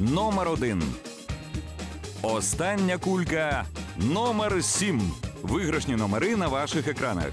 Номер 1. Остання кулька номер 7. Виграшні номери на ваших екранах.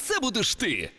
це будеш ти.